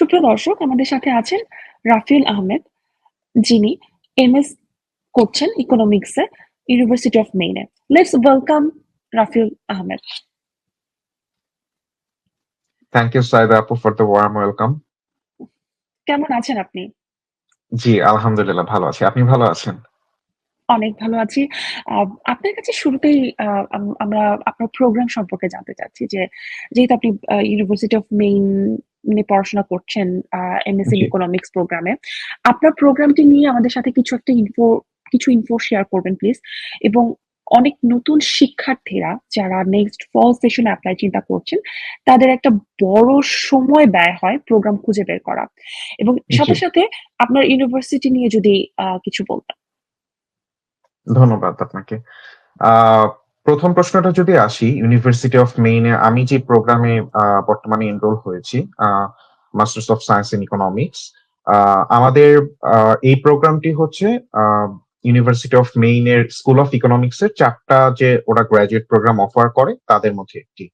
সুপ্রিয় দর্শক আমাদের সাথে আছেন রাফিউল আহমেদ যিনি এমএস করছেন ইকোনমিক্সে university of Maine let's welcome Rafiul Ahmed Thank you, Saida Apu, for the warm welcome. কেমন আছেন আপনি জি, আলহামদুলিল্লাহ ভালো আছি। আপনি ভালো আছেন? অনেক ভালো আছি। আপনার কাছে শুরুতেই আমরা আপনার প্রোগ্রাম সম্পর্কে জানতে চাচ্ছি যে, যেহেতু আপনি ইউনিভার্সিটি অফ মেইন নিয়ে পড়াশোনা করছেন এমএসসি ইকোনমিক্স প্রোগ্রামে। আপনার প্রোগ্রামটি নিয়ে আমাদের সাথে কিছু একটা ইনফো কিছু ইনফো শেয়ার করবেন প্লিজ। এবং অনেক নতুন শিক্ষার্থীরা যারা নেক্সট ফল সেশনে এপ্লাই চিন্তা করছেন, তাদের একটা বড় সময় ব্যয় হয় প্রোগ্রাম খুঁজে বের করা। এবং সাথে, সাথে আপনার ইউনিভার্সিটি নিয়ে যদি কিছু বলতেন। ধন্যবাদ আপনাকে। ১ম প্রশ্নটা যদি আসি, ইউনিভার্সিটি অফ মেইনে আমি যে প্রোগ্রামে বর্তমানে এনরোল হয়েছি, masters of science in economics. আমাদের এই প্রোগ্রামটি হচ্ছে ইউনিভার্সিটি অফ মেইনের স্কুল অফ ইকোনমিক্স এর ৪ টা যে ওরা গ্র্যাজুয়েট প্রোগ্রাম অফার করে তাদের মধ্যে একটি।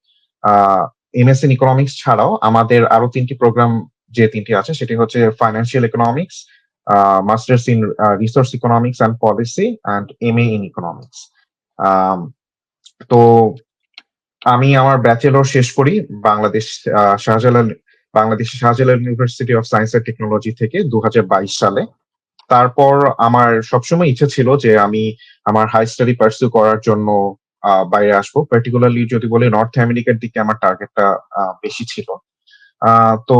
এমএস ইন ইকোনমিক্স ছাড়াও আমাদের আরও তিনটি প্রোগ্রাম যে তিনটি আছে সেটি হচ্ছে financial economics, masters in resource economics and policy and M A in economics. তো আমি আমার ব্যাচেলর শেষ করি বাংলাদেশ শাহজালাল বাংলাদেশের Shahjalal university of science and technology থেকে ২০২২ সালে। তারপর আমার সবসময় ইচ্ছা ছিল যে আমি আমার হাই স্টাডি পারসিউ করার জন্য বাইরে আসব। পার্টিকুলারলি যদি বলি নর্থ আমেরিকার দিকে আমার টার্গেটটা বেশি ছিল। তো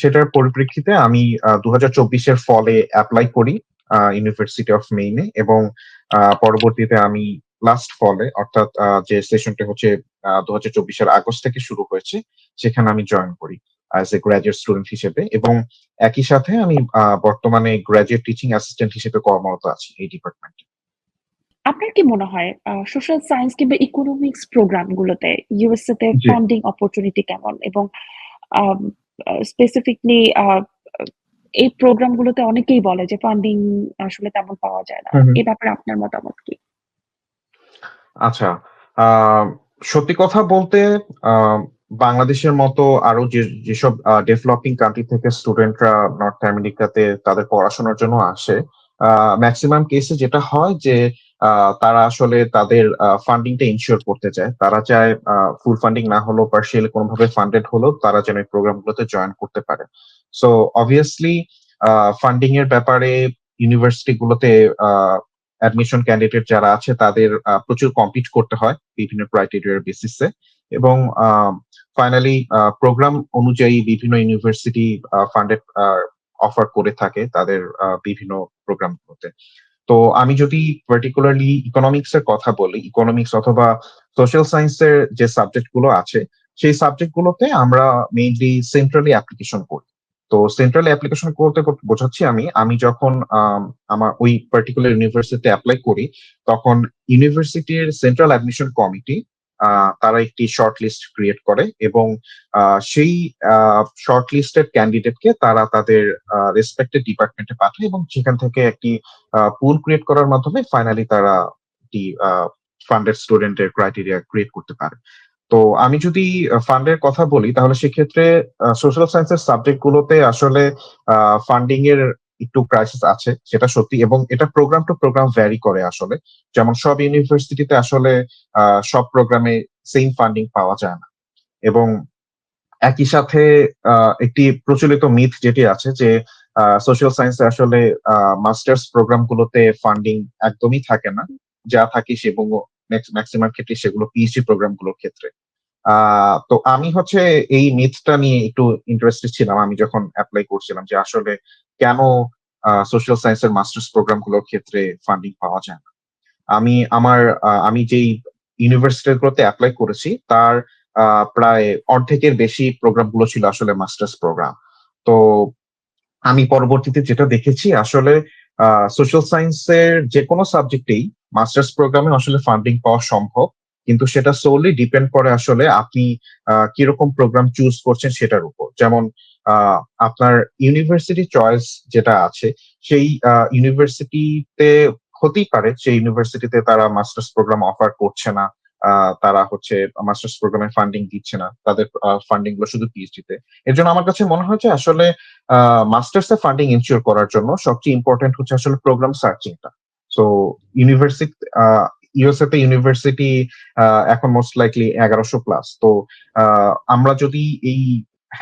সেটার পরিপ্রেক্ষিতে আমি দু ২০২৪ এর ফলে অ্যাপ্লাই করি ইউনিভার্সিটি অফ মেইনে এবং পরবর্তীতে আমি লাস্ট ফলে অর্থাৎ যে সেশনটা হচ্ছে আ ২০২৪ চব্বিশের আগস্ট থেকে শুরু হয়েছে, সেখানে আমি জয়েন করি অ্যাজ এ গ্র্যাজুয়েট স্টুডেন্ট হিসেবে এবং একই সাথে আমি বর্তমানে গ্র্যাজুয়েট টিচিং অ্যাসিস্ট্যান্ট হিসেবে কর্মরত আছি এই ডিপার্টমেন্টে। আপনার কি মনে হয় সোশ্যাল সায়েন্স কিংবা ইকোনমিক্স প্রোগ্রাম গুলোতে ইউএসএ তে ফান্ডিং অপরচুনিটি কেমন? এবং স্পেসিফিকলি এই প্রোগ্রাম গুলোতে অনেকেই বলে যে ফান্ডিং আসলে তেমন পাওয়া যায় না। এ ব্যাপারে আপনার মতামত কি? আচ্ছা। আ সত্যি কথা বলতে বাংলাদেশের মতো আরও যে যেসব ডেভেলপিং কান্ট্রি থেকে স্টুডেন্টরা নর্থ আমেরিকাতে তাদের পড়াশোনার জন্য আসে, আ মেক্সিমাম কেসে যেটা হয় যে তারা আসলে তাদের ফান্ডিংটা ইনশিওর করতে চায়। তারা চায় ফুল ফান্ডিং না হলেও পার্শিয়ালি কোনোভাবে ফান্ডেড হলেও তারা যেন এই প্রোগ্রামগুলোতে জয়েন করতে পারে। সো অবভিয়াসলি ফান্ডিং এর ব্যাপারে ইউনিভার্সিটি গুলোতে অ্যাডমিশন ক্যান্ডিডেট যারা আছে তাদের প্রচুর কম্পিট করতে হয় বিভিন্ন ক্রাইটেরিয়ার বেসিসে এবং ফাইনালি প্রোগ্রাম অনুযায়ী বিভিন্ন ইউনিভার্সিটি ফান্ডেড অফার করে থাকে তাদের বিভিন্ন প্রোগ্রামগুলোতে। তো আমি যদি পার্টিকুলারলি ইকোনমিক্স এর কথা বলি, ইকোনমিক্স অথবা সোশ্যাল সায়েন্স এর যে সাবজেক্টগুলো আছে, সেই সাবজেক্ট গুলোতে আমরা মেইনলি সেন্ট্রালি অ্যাপ্লিকেশন করি। তো সেন্ট্রাল অ্যাপ্লিকেশন করতে বোঝাচ্ছি আমি, আমি যখন আম আমার ওই পার্টিকুলার ইউনিভার্সিটিতে অ্যাপ্লাই করি, তখন ইউনিভার্সিটির সেন্ট্রাল অ্যাডমিশন কমিটি তারা একটি শর্ট লিস্ট ক্রিয়েট করে এবং সেই শর্ট লিস্টেড ক্যান্ডিডেটকে তারা তাদের রেসপেক্টেড ডিপার্টমেন্টে পাঠায় এবং সেখান থেকে একটি পুল ক্রিয়েট করার মাধ্যমে ফাইনালি তারা একটি ফান্ডেড স্টুডেন্টের ক্রাইটেরিয়া ক্রিয়েট করতে পারে। তো আমি যদি ফান্ডের কথা বলি, তাহলে সেক্ষেত্রে সোশ্যাল সায়েন্স এর সাবজেক্ট গুলোতে আসলে ফান্ডিং এর একটু ক্রাইসিস আছে, সেটা সত্যি এবং এটা প্রোগ্রাম টু প্রোগ্রাম ভ্যারি করে আসলে। যেমন সব ইউনিভার্সিটিতে আসলে সব প্রোগ্রামে সেম ফান্ডিং পাওয়া যায় না। এবং একই সাথে একটি প্রচলিত মিথ যেটি আছে যে সোশ্যাল সায়েন্স আসলে মাস্টার্স প্রোগ্রাম গুলোতে ফান্ডিং একদমই থাকে না। যা থাকে সেগুলো ম্যাক্স মেক্সিমাম ক্ষেত্রে সেগুলো পিএইচডি প্রোগ্রামগুলোর ক্ষেত্রে। তো আমি হচ্ছে এই মিথটা নিয়ে একটু ইন্টারেস্টেড ছিলাম আমি যখন অ্যাপ্লাই করছিলাম যে আসলে কেন সোশ্যাল সায়েন্স এর মাস্টার্স প্রোগ্রামগুলোর ক্ষেত্রে ফান্ডিং পাওয়া যায় না। আমি আমার আমি যেই ইউনিভার্সিটি গুলোতে এপ্লাই করেছি, তার প্রায় অর্ধেকের বেশি প্রোগ্রামগুলো ছিল আসলে মাস্টার্স প্রোগ্রাম। তো আমি পরবর্তীতে যেটা দেখেছি আসলে সোশ্যাল সায়েন্স এর যেকোনো সাবজেক্টেই মাস্টার্স প্রোগ্রামে আসলে ফান্ডিং পাওয়া সম্ভব। কিন্তু সেটা সোলি ডিপেন্ড করে আসলে আপনি কীরকম প্রোগ্রাম চুজ করছেন সেটার উপর। যেমন আপনার ইউনিভার্সিটি চয়েস যেটা আছে, সেই ইউনিভার্সিটিতে হতেই পারে সেই ইউনিভার্সিটিতে তারা মাস্টার্স প্রোগ্রাম অফার করছে না তারা হচ্ছে মাস্টার্স প্রোগ্রামে ফান্ডিং দিচ্ছে না। তাদের ফান্ডিংগুলো শুধু পিএইচডি তে। এর জন্য আমার কাছে মনে হয় যে আসলে মাস্টার্স এ ফান্ডিং এনশিওর করার জন্য সবচেয়ে ইম্পোর্টেন্ট হচ্ছে আসলে প্রোগ্রাম সার্চিং টা। সো ইউনিভার্সিটি ইউএসএ তে ইউনিভার্সিটি এখন মোস্ট লাইকলি এগারোশো প্লাস। তো আমরা যদি এই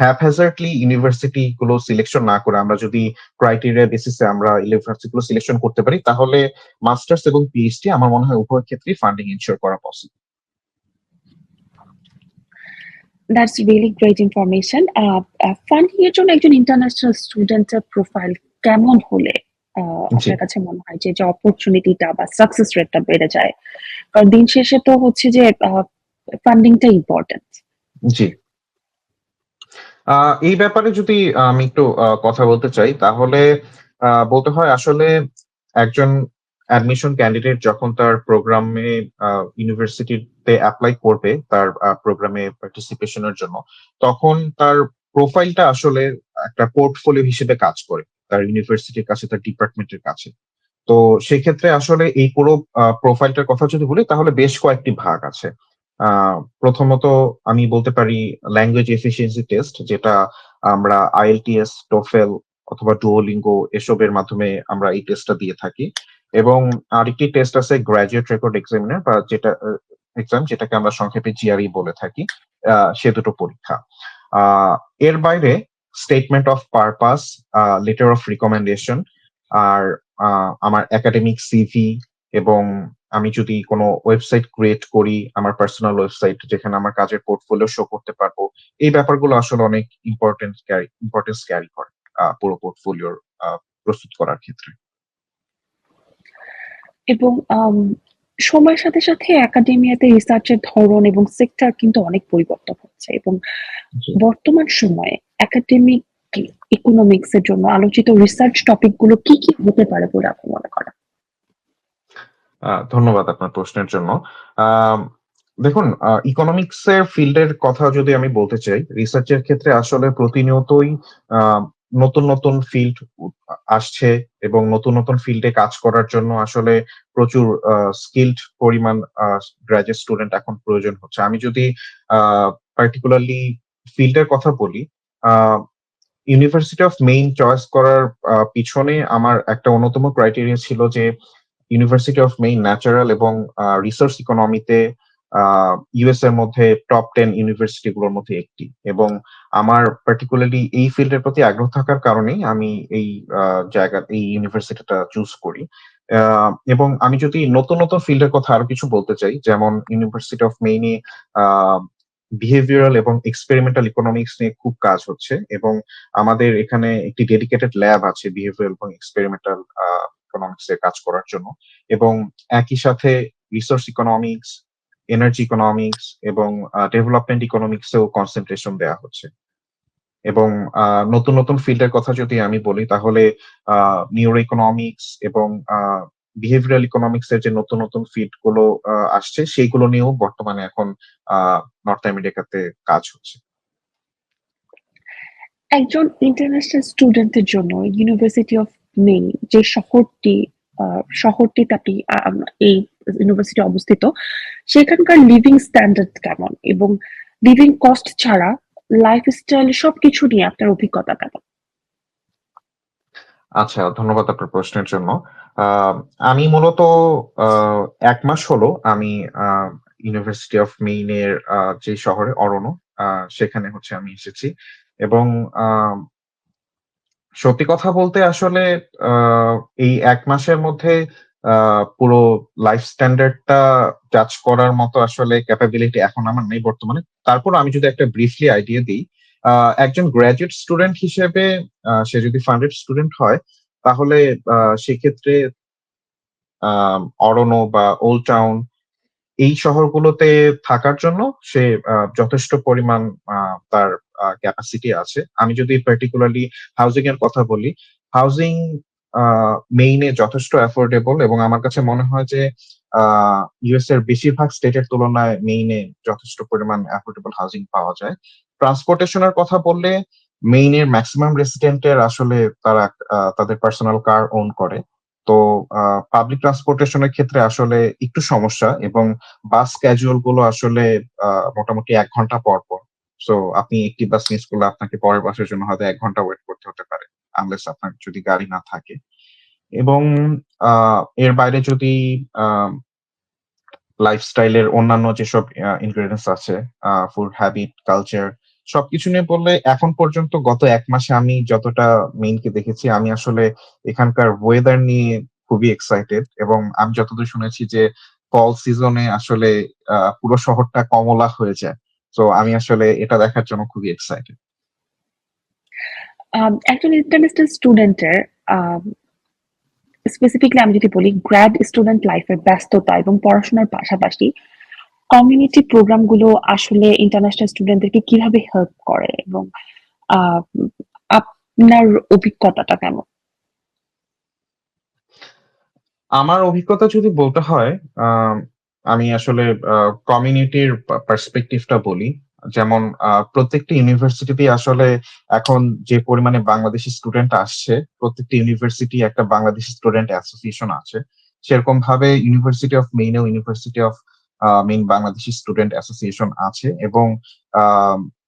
হ্যাপহ্যাজার্ডলি ইউনিভার্সিটি গুলো সিলেকশন না করে, আমরা যদি ক্রাইটেরিয়া বেসিস আমরা ইউনিভার্সিটি গুলো সিলেকশন করতে পারি, তাহলে মাস্টার্স এবং পিএইচডি আমার মনে হয় উভয় ক্ষেত্রেই ফান্ডিং এনশিওর করা possible. That's really great information. Funding এর জন্য একজন ইন্টারন্যাশনাল স্টুডেন্ট এর প্রোফাইল কেমন হলে আপনার কাছে মনে হয় যে, যে অপরচুনিটি টা বা সাকসেস রেট টা বেড়ে যায়? কারণ দিন শেষে তো হচ্ছে যে আ ফান্ডিং টা ইম্পোর্টেন্ট। জি। এই ব্যাপারে যদি আমি একটু কথা বলতে চাই তাহলে বলতে হয় আসলে একজন অ্যাডমিশন ক্যান্ডিডেট যখন তার প্রোগ্রামে ইউনিভার্সিটিতে অ্যাপ্লাই করবে তার প্রোগ্রামে পার্টিসিপেশন এর জন্য, তখন তার প্রোফাইলটা আসলে একটা পোর্টফোলিও হিসেবে কাজ করে। তার ইউনিভার্সিটির কাছে, তার ডিপার্টমেন্টের কাছে। তো সেক্ষেত্রে আসলে এই পুরো প্রোফাইলটার কথা যদি বলি তাহলে বেশ কয়েকটি ভাগ আছে। প্রথমত আমি বলতে পারি ল্যাঙ্গুয়েজ এফিশিয়েন্সি টেস্ট যেটা আমরা আইএলটিএস টোফেল অথবা Duolingo এসবের মাধ্যমে আমরা এই টেস্টটা দিয়ে থাকি। এবং আরেকটি টেস্ট আছে গ্রাজুয়েট রেকর্ড এক্সামিনার বা যেটা এক্সাম যেটাকে আমরা সংক্ষেপে জিআরই বলে থাকি। সে দুটো পরীক্ষা। এর বাইরে statement of purpose, letter of recommendation আর আমার একাডেমিক সিভি এবং আমি যদি কোনো ওয়েবসাইট ক্রিয়েট করি, আমার পার্সোনাল ওয়েবসাইট যেখানে আমার কাজের পোর্টফোলিও শো করতে পারব। এই ব্যাপারগুলো আসলে অনেক ইম্পোর্টেন্ট ইম্পোর্টেন্স ক্যারি করে পুরো পোর্টফোলিওর প্রস্তুত করার ক্ষেত্রে। এবং সময়ের সাথে, সাথে একাডেমিয়াতে রিসার্চ এর ধরন এবং সেক্টর কিন্তু অনেক পরিবর্তন হচ্ছে এবং বর্তমান সময়ে একাডেমিক ইকোনমিক্স এর জন্য আলোচিত রিসার্চ টপিকগুলো কি, কি হতে পারে বলে আপনি মনে করেন? ধন্যবাদ আপনার প্রশ্নের জন্য। দেখুন ইকোনমিক্স এর ফিল্ড এর কথা যদি আমি বলতে চাই, রিসার্চের ক্ষেত্রে আসলে প্রতিনিয়তই নতুন, নতুন ফিল্ড আসছে এবং নতুন, নতুন ফিল্ডে কাজ করার জন্য আসলে প্রচুর স্কিলড পরিমাণ আ গ্র্যাজুয়েট স্টুডেন্ট এখন প্রয়োজন হচ্ছে। আমি যদি পার্টিকুলারলি ফিল্ড এর কথা বলি, ইউনিভার্সিটি অফ মেইন চয়েস করার পিছনে আমার একটা অন্যতম ক্রাইটেরিয়া ছিল যে ইউনিভার্সিটি অফ মেইন ন্যাচারাল এবং আ রিসার্চ ইকোনমিতে ইউএস এর মধ্যে টপ 10 ইউনিভার্সিটি গুলোর মধ্যে একটি। এবং আমার পার্টিকুলারলি এই ফিল্ড এর প্রতি আগ্রহ থাকার কারণেই আমি এই জায়গা এই ইউনিভার্সিটিটা চুজ করি। এবং আমি যদি নতুন, নতুন ফিল্ড এর কথা আরও কিছু বলতে চাই, যেমন ইউনিভার্সিটি অফ মেইন বিহেভিয়ারাল এবং এক্সপেরিমেন্টাল ইকোনমিক্স নিয়ে খুব কাজ হচ্ছে এবং আমাদের এখানে একটি ডেডিকেটেড ল্যাব আছে বিহেভিয়ারাল এবং এক্সপেরিমেন্টাল ইকোনমিক্স এ কাজ করার জন্য। এবং একই সাথে রিসোর্স ইকোনমিক্স, এনার্জি ইকোনমিক্স এবং ডেভেলপমেন্ট ইকোনমিক্স এও কনসেনট্রেশন দেয়া হচ্ছে। এবং নতুন, নতুন ফিল্ড এর কথা যদি আমি বলি তাহলে নিউরো ইকোনমিক্স এবং বিহেভিয়ারাল ইকোনমিক্স এর যে নতুন, নতুন ফিল্ডগুলো আসছে সেইগুলো নিয়েও বর্তমানে এখন নর্থ আমেরিকাতে কাজ হচ্ছে। একজন ইন্টারন্যাশনাল স্টুডেন্ট এর জন্য ইউনিভার্সিটি অফ মেইন যে শহরটি শহরটিতে আপনি এই ইউনিভার্সিটি অবস্থিত, সেখানকার লিভিং স্ট্যান্ডার্ড কেমন? এবং লিভিং কস্ট ছাড়া লাইফস্টাইল সবকিছু নিয়ে আপনার অভিজ্ঞতা কেমন? আচ্ছা, ধন্যবাদ আপনার প্রশ্নের জন্য। আমি মূলত ১ মাস হলো আমি ইউনিভার্সিটি অফ মেইন এর যে শহরে অরনো আ সেখানে হচ্ছে আমি এসেছি। এবং সত্যি কথা বলতে আসলে এই এক মাসের মধ্যে পুরো লাইফ স্ট্যান্ডার্ড টা জাজ করার মতো আসলে ক্যাপাবিলিটি এখন আমার নেই বর্তমানে। তারপর আমি যদি একটা ব্রিফলি আইডিয়া দিই একজন গ্র্যাজুয়েট স্টুডেন্ট হিসেবে সে যদি ফান্ডেড স্টুডেন্ট হয়, তাহলে সেক্ষেত্রে অরনো বা ওল্ড টাউন এই শহরগুলোতে থাকার জন্য সে যথেষ্ট পরিমাণ তার ক্যাপাসিটি আছে। আমি যদি পার্টিকুলারলি হাউজিং এর কথা বলি, হাউজিং মেইন যথেষ্ট অ্যাফোর্ডেবল এবং আমার কাছে মনে হয় যে ইউএস এর বেশিরভাগ স্টেটের তুলনায় মেইন যথেষ্ট পরিমাণ অ্যাফোর্ডেবল হাউজিং পাওয়া যায়। ট্রান্সপোর্টেশন এর কথা বললে মেইন এর মেক্সিমাম রেসিডেন্ট এর আসলে তারা তাদের পার্সোনাল কার ওন করে। তো পাবলিক ট্রান্সপোর্টেশন এর ক্ষেত্রে আসলে একটু সমস্যা এবং বাস ক্যাজুয়ালগুলো আসলে মোটামুটি এক ঘণ্টা পর, পর। সো আপনি একটি বাস মিস করলে আপনাকে পরের বাসের জন্য হয়তো এক ঘণ্টা ওয়েট করতে হতে পারে। আনলেস আপনার যদি গাড়ি না থাকে। এবং এর বাইরে যদি আ লাইফস্টাইল এর অন্যান্য যেসব ইনগ্রেডিয়েন্টস আছে, ফুড হ্যাবিট, কালচার সবকিছু নিয়ে বললে এখন পর্যন্ত গত এক মাসে আমি যতটা মেইনকে দেখেছি আমি আসলে এখানকার ওয়েদার নিয়ে খুবই এক্সাইটেড এবং আমি যতদূর শুনেছি যে ফল সিজনে আসলে পুরো শহরটা কমলা হয়ে যায়। সো আমি আসলে এটা দেখার জন্য খুবই এক্সাইটেড। একজন ইন্টারন্যাশনাল স্টুডেন্টের স্পেসিফিকলি আমি যদি বলি গ্র্যাড স্টুডেন্ট লাইফ এর ব্যস্ততা এবং পড়াশোনার পাশাপাশি কমিউনিটি প্রোগ্রামগুলো আসলে ইন্টারন্যাশনাল স্টুডেন্টদেরকে কীভাবে হেল্প করে এবং আ আপনার অভিজ্ঞতাটা কেমন? আমার অভিজ্ঞতা যদি বলতে হয়, আ আমি আসলে কমিউনিটির পা পার্সপেক্টিভ টা বলি। যেমন প্রত্যেকটি ইউনিভার্সিটিতেই আসলে এখন যে পরিমাণে বাংলাদেশি স্টুডেন্ট আসছে, প্রত্যেকটি ইউনিভার্সিটি একটা বাংলাদেশী স্টুডেন্ট অ্যাসোসিয়েশন আছে। সেরকম ভাবে ইউনিভার্সিটি অফ মেইন এও university of Maine Bangladeshi student association আছে এবং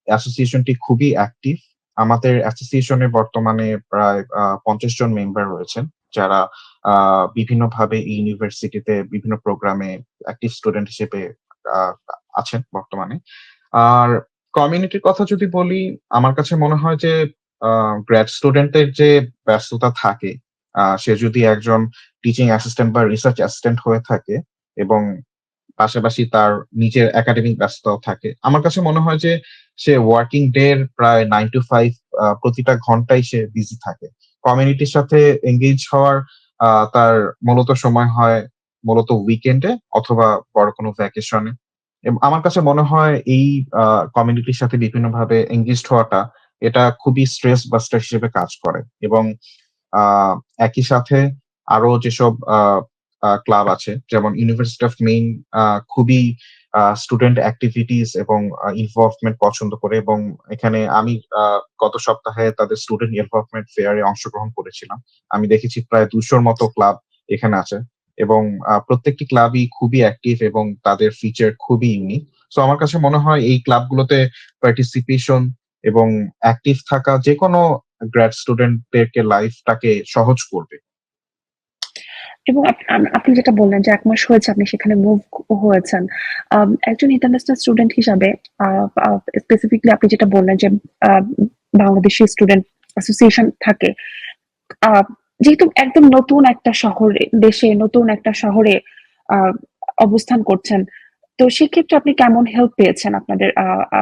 অ্যাসোসিয়েশনটি খুবই অ্যাক্টিভ। আমাদের অ্যাসোসিয়েশনে বর্তমানে প্রায় ৫০ জন মেম্বার রয়েছেন। যারা বিভিন্নভাবে ইউনিভার্সিটিতে বিভিন্ন প্রোগ্রামে অ্যাক্টিভ স্টুডেন্ট হিসেবে আছেন বর্তমানে। আর কমিউনিটির কথা যদি বলি, আমার কাছে মনে হয় যে গ্র্যাড স্টুডেন্টের যে ব্যস্ততা থাকে, সে যদি একজন টিচিং অ্যাসিস্ট্যান্ট বা রিসার্চ অ্যাসিস্ট্যান্ট হয়ে থাকে এবং পাশাপাশি তার নিজের একাডেমিক ব্যস্ততাও থাকে। আমার কাছে মনে হয় যে সে ওয়ার্কিং ডে এর প্রায় 9 to 5 আ প্রতিটা ঘন্টায় সে বিজি থাকে। কমিউনিটির সাথে এঙ্গেজ হওয়ার তার মূলত সময় হয় মূলত উইকেন্ডে অথবা বড় কোনো ভ্যাকেশনে। আমার কাছে মনে হয় এই কমিউনিটির সাথে বিভিন্নভাবে এনগেজড হওয়াটা এটা খুবই স্ট্রেস বাস্টার হিসেবে কাজ করে এবং একই সাথে আরও যেসব ক্লাব আছে যেমন ইউনিভার্সিটি অফ মেইন খুবই স্টুডেন্ট অ্যাক্টিভিটিস এবং ইনভলভমেন্ট পছন্দ করে এবং এখানে আমি গত সপ্তাহে তাদের স্টুডেন্ট ইনভলভমেন্ট ফেয়ার অংশগ্রহণ করেছিলাম। আমি দেখেছি প্রায় ২০০ র মতো ক্লাব এখানে আছে এবং প্রত্যেকটি ক্লাবই খুবই অ্যাক্টিভ এবং তাদের ফিচার খুবই ইউনিক। সো আমার কাছে মনে হয় এই ক্লাবগুলোতে পার্টিসিপেশন এবং অ্যাক্টিভ থাকা যেকোনো গ্র্যাড স্টুডেন্টদেরকে লাইফটাকে সহজ করবে। এবং আপ আপনি যেটা বললেন যে এক মাস হয়েছে আপনি সেখানে মুভ হয়েছেন। একজন ইন্টারন্যাশনাল স্টুডেন্ট হিসাবে স্পেসিফিকলি আপনি যেটা বললেন যে বাংলাদেশি স্টুডেন্ট অ্যাসোসিয়েশন থাকে। যেহেতু একদম নতুন একটা শহরে, দেশে নতুন একটা শহরে অবস্থান করছেন। তো সেক্ষেত্রে আপনি কেমন হেল্প পেয়েছেন আপনাদের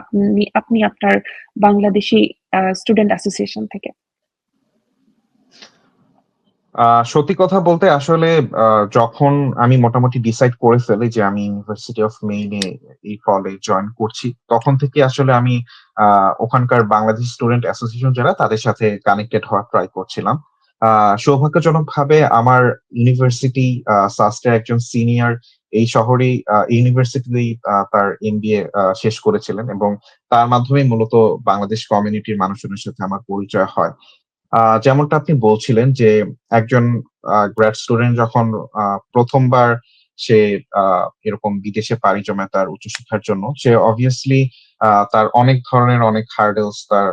আপনি আপনি আপনার বাংলাদেশি স্টুডেন্ট অ্যাসোসিয়েশন থেকে? সত্যি কথা বলতে আসলে যখন আমি মোটামুটি ডিসাইড করে ফেলি যে আমি ইউনিভার্সিটি অফ মেইন এই ফলে জয়েন করছি, তখন থেকে আসলে আমি ওখানকার বাংলাদেশ স্টুডেন্ট অ্যাসোসিয়েশন যারা তাদের সাথে কানেক্টেড হওয়ার ট্রাই করছিলাম। আ সৌভাগ্যজনকভাবে আমার ইউনিভার্সিটি সাস্টের একজন সিনিয়র এই শহরেই আ ইউনিভার্সিটিতেই তার এমবিএ শেষ করেছিলেন এবং তার মাধ্যমেই মূলত বাংলাদেশ কমিউনিটির মানুষজনের সাথে আমার পরিচয় হয়। যেমনটা আপনি বলছিলেন যে একজন গ্র্যাড স্টুডেন্ট যখন প্রথমবার ১ম সে এরকম বিদেশে পাড়ি জমায় তার উচ্চশিক্ষার জন্য, সে অবভিয়াসলি তার অনেক ধরনের অনেক হার্ডেলস তার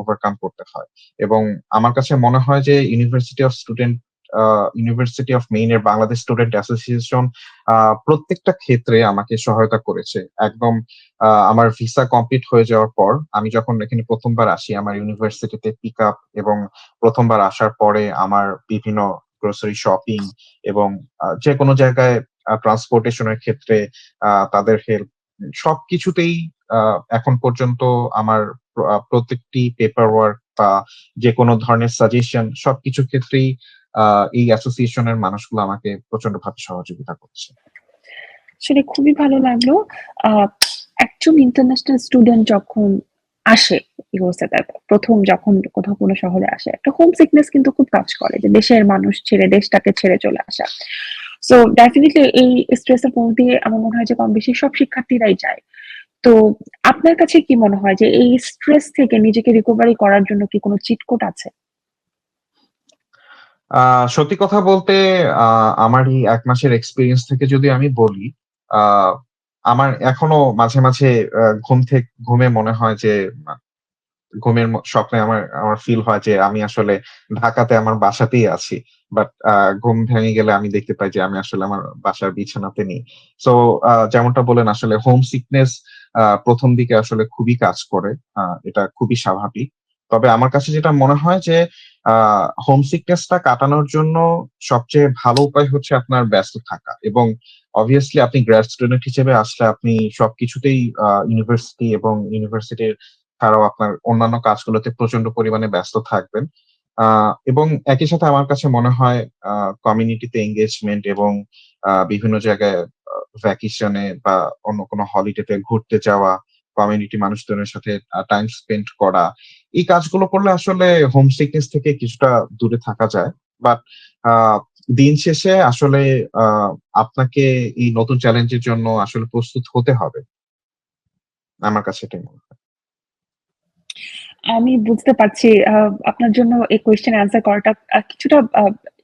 ওভারকাম করতে হয়। এবং আমার কাছে মনে হয় যে university of student university of Maine এর বাংলাদেশ স্টুডেন্ট অ্যাসোসিয়েশন প্রত্যেকটা ক্ষেত্রে আমাকে সহায়তা করেছে। একদম আমার ভিসা কমপ্লিট হয়ে যাওয়ার পর আমি যখন এখানে প্রথমবার আসি, আমার ইউনিভার্সিটিতে পিক আপ এবং প্রথমবার আসার পরে আমার বিভিন্ন গ্রোসারি শপিং এবং আ যেকোনো জায়গায় আ ট্রান্সপোর্টেশন এর ক্ষেত্রে তাদের হেল্প সবকিছুতেই এখন পর্যন্ত আমার প্রত্যেকটি পেপার ওয়ার্ক বা যেকোনো ধরনের সাজেশন সবকিছুর ক্ষেত্রেই এই অ্যাসোসিয়েশন এর মানুষগুলো আমাকে প্রচন্ডভাবে সহযোগিতা করছে। সেটা খুবই ভালো লাগল। একজন ইন্টারন্যাশনাল স্টুডেন্ট যখন আসে ১ম যখন কোথাও কোনো শহরে আসে, একটা হোম সিকনেস কিন্তু খুব কাজ করে যে দেশের মানুষ ছেড়ে দেশটাকে ছেড়ে চলে আসা। সো ডেফিনিটলি এই স্ট্রেস এর মধ্যে দিয়ে আমার মনে হয় যে কম বেশি সব শিক্ষার্থীরাই যায়। তো আপনার কাছে কি মনে হয় যে এই স্ট্রেস থেকে নিজেকে রিকভারি করার জন্য কি কোনো চিটকোট আছে? সত্যি কথা বলতে আ আমার এই ১ মাসের এক্সপিরিয়েন্স থেকে যদি আমি বলি, আমার এখনও মাঝে, মাঝে ঘুম থেকে ঘুমে মনে হয় যে ঘুমের স্বপ্নে আমার আমার ফিল হয় যে আমি আসলে ঢাকাতে আমার বাসাতেই আছি। বাট ঘুম ভেঙে গেলে আমি দেখতে পাই যে আমি আসলে আমার বাসার বিছানাতে নেই। সো যেমনটা বলেন আসলে হোম সিকনেস ১ম দিকে আসলে খুবই কাজ করে। এটা খুবই স্বাভাবিক। তবে আমার কাছে যেটা মনে হয় যে হোম সিকনেস টা কাটানোর জন্য সবচেয়ে ভালো উপায় হচ্ছে আপনার ব্যস্ত থাকা এবং অবভিয়াসলি আপনি গ্র্যাড স্টুডেন্ট হিসেবে আসলে আপনি সবকিছুতেই ইউনিভার্সিটি এবং ইউনিভার্সিটির ছাড়াও আপনার অন্যান্য কাজগুলোতে প্রচণ্ড পরিমাণে ব্যস্ত থাকবেন। এবং একই সাথে আমার কাছে মনে হয় কমিউনিটিতে এঙ্গেজমেন্ট এবং বিভিন্ন জায়গায় ভ্যাকেশন বা অন্য কোনো হলিডে তে ঘুরতে যাওয়া, কমিউনিটি মানুষজনের সাথে টাইম স্পেন্ড করা। এই কাজগুলো করলে আসলে হোম সিকনেস থেকে কিছুটা দূরে থাকা যায়। বাট দিন শেষে আসলে আপনাকে এই নতুন চ্যালেঞ্জের জন্য আসলে প্রস্তুত হতে হবে। আমার কাছে এটাই মনে হয়। আমি বুঝতে পারছি আপনার জন্য এই কোয়েশ্চেন অ্যান্সার করাটা কিছুটা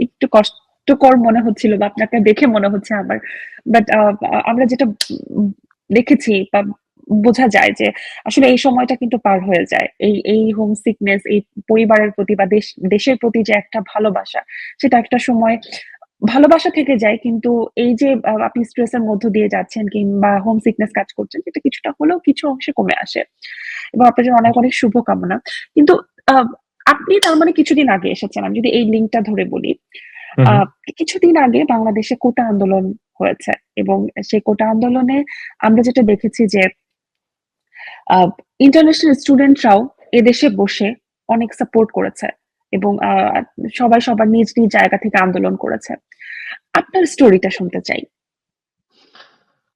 একটু কষ্টকর মনে হচ্ছিল বা আপনাকে দেখে মনে হচ্ছে আমার। বাট আমরা যেটা দেখেছি বা বোঝা যায় যে আসলে এই সময়টা কিন্তু পার হয়ে যায়। এই এই হোম সিকনেস এই পরিবারের প্রতি বা দেশ দেশের প্রতি যে একটা ভালোবাসা, সেটা একটা সময় ভালোবাসা থেকে যায়। কিন্তু এই যে আপনি স্ট্রেস এর মধ্য দিয়ে যাচ্ছেন কিংবা হোম সিকনেস কাজ করছেন, সেটা কিছুটা হলেও কিছু অংশে কমে আসে। এবং আপনার জন্য অনেক, অনেক শুভকামনা। কিন্তু আপনি তার মানে কিছুদিন আগে এসেছেন। আমি যদি এই লিঙ্কটা ধরে বলি। কিছুদিন আগে বাংলাদেশে কোটা আন্দোলন হয়েছে এবং সেই কোটা আন্দোলনে আমরা যেটা দেখেছি যে ইন্টারন্যাশনাল স্টুডেন্টরাও এদেশে বসে অনেক সাপোর্ট করেছে এবং সবাই সবার নিজ, নিজ জায়গা থেকে আন্দোলন করেছে। আপনার স্টোরিটা শুনতে চাই।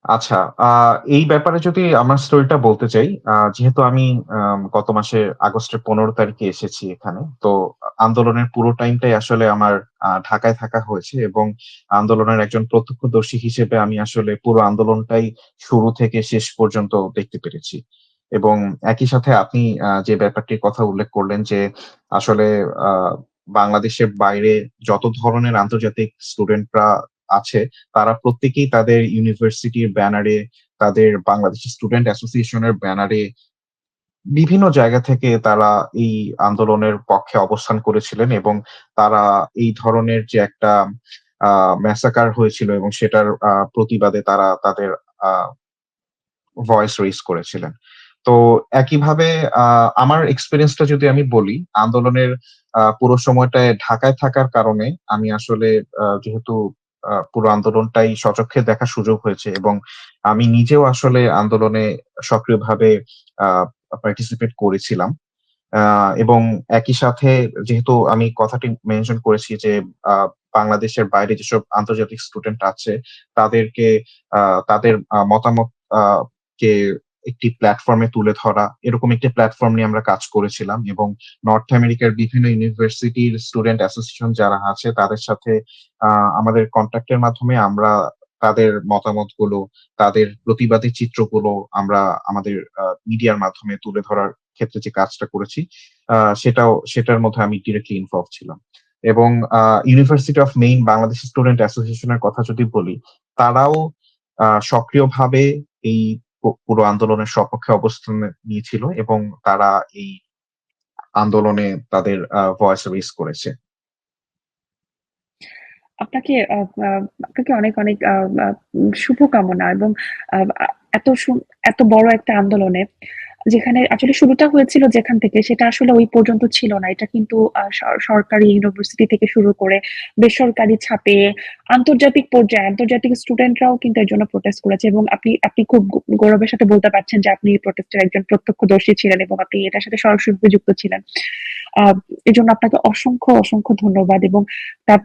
আচ্ছা, এই ব্যাপারে যদি আমার স্টোরিটা বলতে চাই, যেহেতু আমি গত মাসের আগস্টের ১৫ তারিখে এসেছি এখানে। তো আন্দোলনের পুরো টাইমটাই আসলে আমার ঢাকায় থাকা হয়েছে এবং আন্দোলনের একজন প্রত্যক্ষদর্শী হিসেবে আমি আসলে পুরো আন্দোলনটাই শুরু থেকে শেষ পর্যন্ত দেখতে পেরেছি। এবং একই সাথে আপনি যে ব্যাপারটির কথা উল্লেখ করলেন যে আসলে বাংলাদেশের বাইরে যত ধরনের আন্তর্জাতিক স্টুডেন্টরা আছে, তারা প্রত্যেকেই তাদের ইউনিভার্সিটির ব্যানারে, তাদের বাংলাদেশ স্টুডেন্ট অ্যাসোসিয়েশন এর ব্যানারে বিভিন্ন জায়গা থেকে তারা এই আন্দোলনের পক্ষে অবস্থান করেছিলেন এবং তারা এই ধরনের যে একটা ম্যাসাকার হয়েছিল এবং সেটার প্রতিবাদে তারা তাদের ভয়েস রেইজ করেছিলেন। তো একইভাবে আমার এক্সপেরিয়েন্স টা যদি আমি বলি, আন্দোলনের পুরো সময়টায় ঢাকায় থাকার কারণে আমি আসলে যেহেতু পুরো আন্দোলনটাই সচক্ষে দেখার সুযোগ হয়েছে এবং আমি নিজেও আসলে আন্দোলনে সক্রিয়ভাবে পার্টিসিপেট করেছিলাম। এবং একই সাথে যেহেতু আমি কথাটি মেনশন করেছি যে বাংলাদেশের বাইরে যেসব আন্তর্জাতিক স্টুডেন্ট আছে, তাদেরকে তাদের মতামত কে একটি প্ল্যাটফর্ম তুলে ধরা। এরকম একটি প্ল্যাটফর্ম নিয়ে আমরা কাজ করেছিলাম এবং নর্থ আমেরিকার বিভিন্ন ইউনিভার্সিটির স্টুডেন্ট অ্যাসোসিয়েশন যারা আছে তাদের সাথে আমাদের কনট্যাক্ট এর মাধ্যমে আমরা তাদের মতামতগুলো, তাদের প্রতিবাদী চিত্রগুলো আমরা আমাদের মিডিয়ার মাধ্যমে তুলে ধরার ক্ষেত্রে যে কাজটা করেছি, সেটাও সেটার মধ্যে আমি ডিরেক্টলি ইনভলভ ছিলাম। এবং university of Maine Bangladesh student association এর কথা যদি বলি, তারাও সক্রিয়ভাবে এই পুরো আন্দোলনের সপক্ষে অবস্থান নিয়েছিল এবং তারা এই আন্দোলনে তাদের ভয়েস রেস করেছে। আপনাকে আপনাকে অনেক, অনেক শুভকামনা এবং এত এত বড় একটা আন্দোলনে যেখানে আসলে শুরুটা হয়েছিল যেখান থেকে সেটা আসলে ওই পর্যন্ত ছিল না। এটা কিন্তু সরকারি ইউনিভার্সিটি থেকে শুরু করে বেসরকারি ছাপে, আন্তর্জাতিক পর্যায়ে আন্তর্জাতিক স্টুডেন্টরাও কিন্তু এর জন্য প্রোটেস্ট করেছে এবং আপনি আপনি খুব গৌরবের সাথে বলতে পারছেন যে আপনি এই প্রোটেস্টের একজন প্রত্যক্ষদর্শী ছিলেন এবং আপনি এটার সাথে সরাসরি যুক্ত ছিলেন। আ এজন্য আপনাকে অসংখ্য, অসংখ্য ধন্যবাদ এবং তার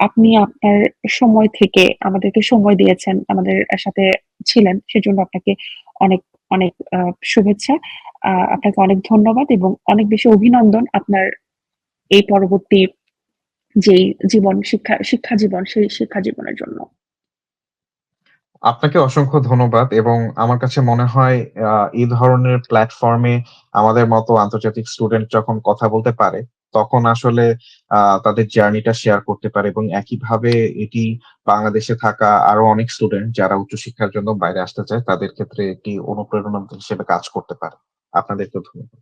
আপনি আপনার সময় থেকে আমাদেরকে সময় দিয়েছেন, আমাদের সাথে ছিলেন। সেজন্য আপনাকে অনেক, অনেক শুভেচ্ছা। আপনাকে অনেক ধন্যবাদ এবং অনেক বেশি অভিনন্দন আপনার এই পরবর্তী যেই জীবন শিক্ষা শিক্ষা জীবন, সেই শিক্ষা জীবনের জন্য। আপনাকে অসংখ্য ধন্যবাদ এবং আমার কাছে মনে হয় এই ধরনের প্ল্যাটফর্ম আমাদের মতো আন্তর্জাতিক স্টুডেন্ট যখন কথা বলতে পারে তখন আসলে তাদের জার্নিটা শেয়ার করতে পারে এবং একইভাবে এটি বাংলাদেশে থাকা আরও অনেক স্টুডেন্ট যারা উচ্চশিক্ষার জন্য বাইরে আসতে চায়, তাদের ক্ষেত্রে একটি অনুপ্রেরণা হিসেবে কাজ করতে পারে। আপনাদেরকে ধন্যবাদ।